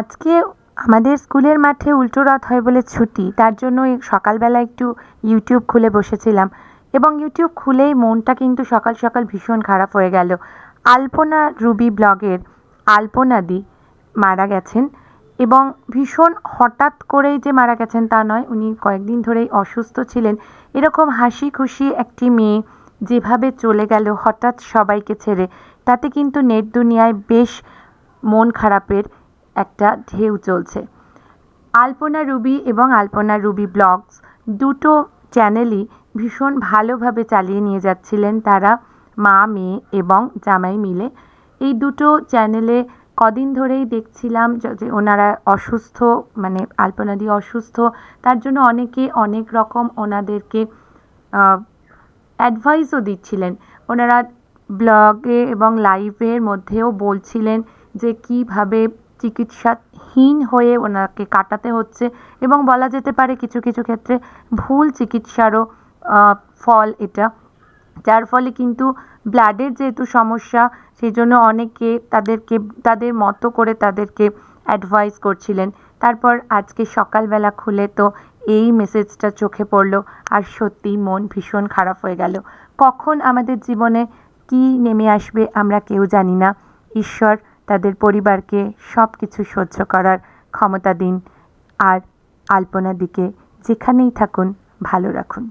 আজকে আমাদের স্কুলের মাঠে উল্টো রথ হয় বলে ছুটি, তার জন্য সকালবেলা একটু ইউটিউব খুলে বসেছিলাম। এবং ইউটিউব খুলেই মনটা কিন্তু সকাল সকাল ভীষণ খারাপ হয়ে গেল। আলপনা রুবি ব্লগের আলপনাদি মারা গেছেন এবং ভীষণ হঠাৎ করেই যে মারা গেছেন তা নয়, উনি কয়েকদিন ধরেই অসুস্থ ছিলেন। এরকম হাসি খুশি একটি মেয়ে যেভাবে চলে গেল হঠাৎ সবাইকে ছেড়ে, তাতে কিন্তু নেট দুনিয়ায় বেশ মন খারাপের একটা ঢেউ চলছে। আলপনা রুবি এবং আলপনা রুবি ব্লগস দুটো চ্যানেলই ভীষণ ভালোভাবে চালিয়ে নিয়ে যাচ্ছিলেন তারা, মা, মেয়ে এবং জামাই মিলে। এই দুটো চ্যানেলে কদিন ধরেই দেখছিলাম যে ওনারা অসুস্থ মানে আলপনাদি অসুস্থ, তার জন্য অনেকে অনেক রকম ওনাদেরকে অ্যাডভাইসও দিচ্ছিলেন। ওনারা ব্লগে এবং লাইভের মধ্যেও বলছিলেন যে কীভাবে চিকিৎসাহীন হয়ে ওনাকে কাটাতে হচ্ছে এবং বলা যেতে পারে কিছু কিছু ক্ষেত্রে ভুল চিকিৎসারও ফল এটা। যার ফলে কিন্তু ব্লাডের যেহেতু সমস্যা সেই জন্য অনেকে তাদেরকে, তাদের মতো করে তাদেরকে অ্যাডভাইস করছিলেন। তারপর আজকে সকালবেলা খুলে তো এই মেসেজটা চোখে পড়ল আর সত্যিই মন ভীষণ খারাপ হয়ে গেল। কখন আমাদের জীবনে কী নেমে আসবে আমরা কেউ জানি না। ঈশ্বর তাদের পরিবারকে সব কিছু সহ্য করার ক্ষমতা দিন আর আলপনার দিকে যেখানেই থাকুন, ভালো রাখুন।